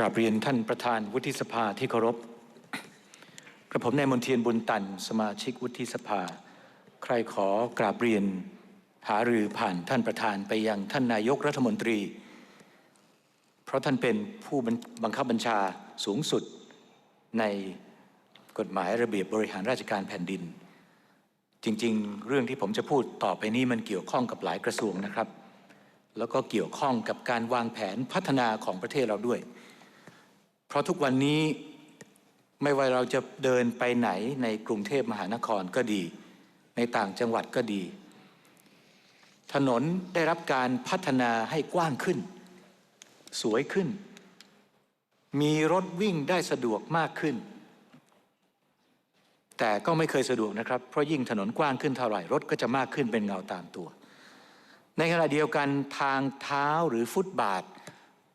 กราบเรียนท่านประธานวุฒิสภาที่เคารพกระผมนายมนเทียนบุญตัน สมาชิกวุฒิสภา ใครขอกราบเรียนหารือผ่านท่านประธานไปยังท่านนายกรัฐมนตรี เพราะท่านเป็นผู้บังคับบัญชาสูงสุดในกฎหมายระเบียบบริหารราชการแผ่นดิน จริงๆ เรื่องที่ผมจะพูดต่อไปนี้มันเกี่ยวข้องกับหลายกระทรวงนะครับ แล้วก็เกี่ยวข้องกับการวางแผนพัฒนาของประเทศเราด้วย เพราะทุกวันนี้ไม่ว่าเราจะเดินไปไหนในกรุงเทพมหานครก็ดี ในต่างจังหวัดก็ดี ถนนได้รับการพัฒนาให้กว้างขึ้น สวยขึ้น มีรถวิ่งได้สะดวกมากขึ้น แต่ก็ไม่เคยสะดวกนะครับ เพราะยิ่งถนนกว้างขึ้นเท่าไหร่รถก็จะมากขึ้นเป็นเงาตามตัว ในขณะเดียวกันทางเท้าหรือฟุตบาท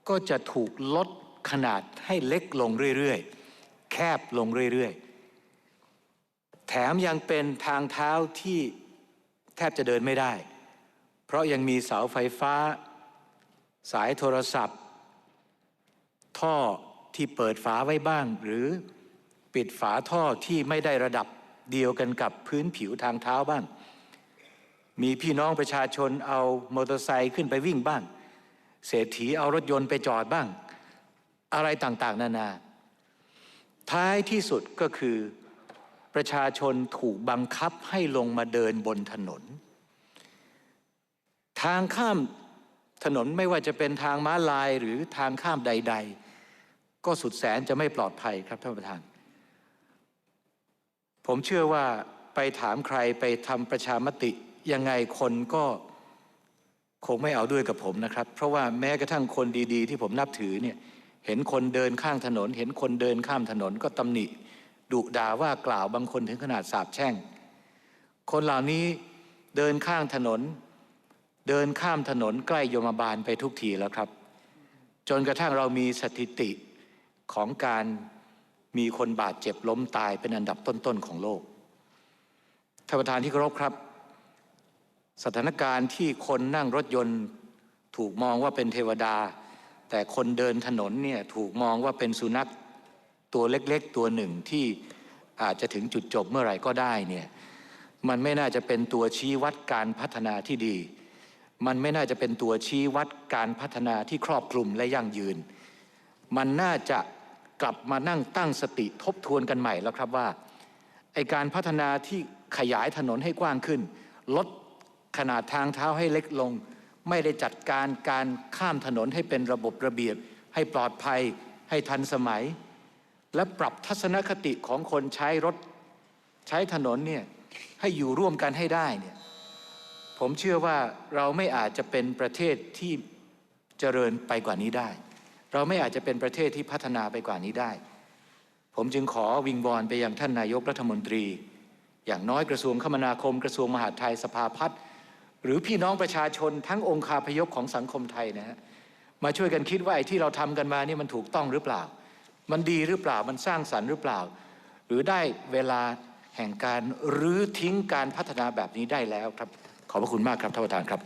ก็จะถูกลด ขนาดให้เล็กลงเรื่อยๆ แคบลงเรื่อยๆ แถมยังเป็นทางเท้าที่แทบจะเดินไม่ได้ เพราะยังมีเสาไฟฟ้า สายโทรศัพท์ ท่อที่เปิดฝาไว้บ้าง หรือปิดฝาท่อที่ไม่ได้ระดับเดียวกันกับพื้นผิวทางเท้าบ้าง มีพี่น้องประชาชนเอามอเตอร์ไซค์ขึ้นไปวิ่งบ้าง เศรษฐีเอารถยนต์ไปจอดบ้าง อะไรต่างๆ นานา ท้ายที่สุดก็คือประชาชนถูกบังคับให้ลงมาเดินบนถนน ทางข้ามถนนไม่ว่าจะเป็นทางม้าลายหรือทางข้ามใด ๆ ก็สุดแสนจะไม่ปลอดภัยครับท่านประธาน ผมเชื่อว่าไปถามใครไปทำประชามติยังไงคนก็คงไม่เอาด้วยกับผมนะครับ เพราะว่าแม้กระทั่งคนดีๆ ที่ผมนับถือเนี่ย เห็นคนเดินข้างถนน เห็นคนเดินข้ามถนนก็ตำหนิดุด่าว่ากล่าวบางคนถึงขนาดสาบแช่ง คนเหล่านี้เดินข้างถนน เดินข้ามถนนใกล้โยมบาลไปทุกทีแล้วครับ จนกระทั่งเรามีสถิติของการมีคนบาดเจ็บล้มตายเป็นอันดับต้นๆของโลกท่านประธานที่เคารพครับ สถานการณ์ที่คนนั่งรถยนต์ถูกมองว่าเป็นเทวดา แต่คนเดินถนนเนี่ยถูกมองว่าเป็นสุนัขตัวเล็กๆตัวหนึ่งที่อาจจะถึงจุดจบเมื่อไหร่ก็ได้เนี่ยมันไม่น่าจะเป็นตัวชี้วัดการพัฒนาที่ดี มันไม่น่าจะเป็นตัวชี้วัดการพัฒนาที่ครอบคลุมและยั่งยืน มันน่าจะกลับมานั่งตั้งสติทบทวนกันใหม่แล้วครับว่าไอการพัฒนาที่ขยายถนนให้กว้างขึ้น ลดขนาดทางเท้าให้เล็กลง ไม่ได้จัดการการข้ามถนนให้เป็นระบบระเบียบ ให้ปลอดภัย ให้ทันสมัย และปรับทัศนคติของคนใช้รถ ใช้ถนนเนี่ยให้อยู่ร่วมกันให้ได้เนี่ยผมเชื่อว่าเราไม่อาจจะเป็นประเทศที่เจริญไปกว่านี้ได้ เราไม่อาจจะเป็นประเทศที่พัฒนาไปกว่านี้ได้ ผมจึงขอวิงบอลไปยังท่านนายกรัฐมนตรี อย่างน้อยกระทรวงคมนาคม กระทรวงมหาดไทยสภาพัฒน์ หรือพี่น้องประชาชนทั้งองค์คาพยพของสังคมไทยนะฮะมาช่วยกันคิดว่าไอ้ที่เราทำกันมานี่มันถูกต้องหรือเปล่า มันดีหรือเปล่ามันสร้างสรรค์หรือเปล่า หรือได้เวลาแห่งการรื้อทิ้งการพัฒนาแบบนี้ได้แล้วครับ ขอบพระคุณมากครับท่านประธานครับ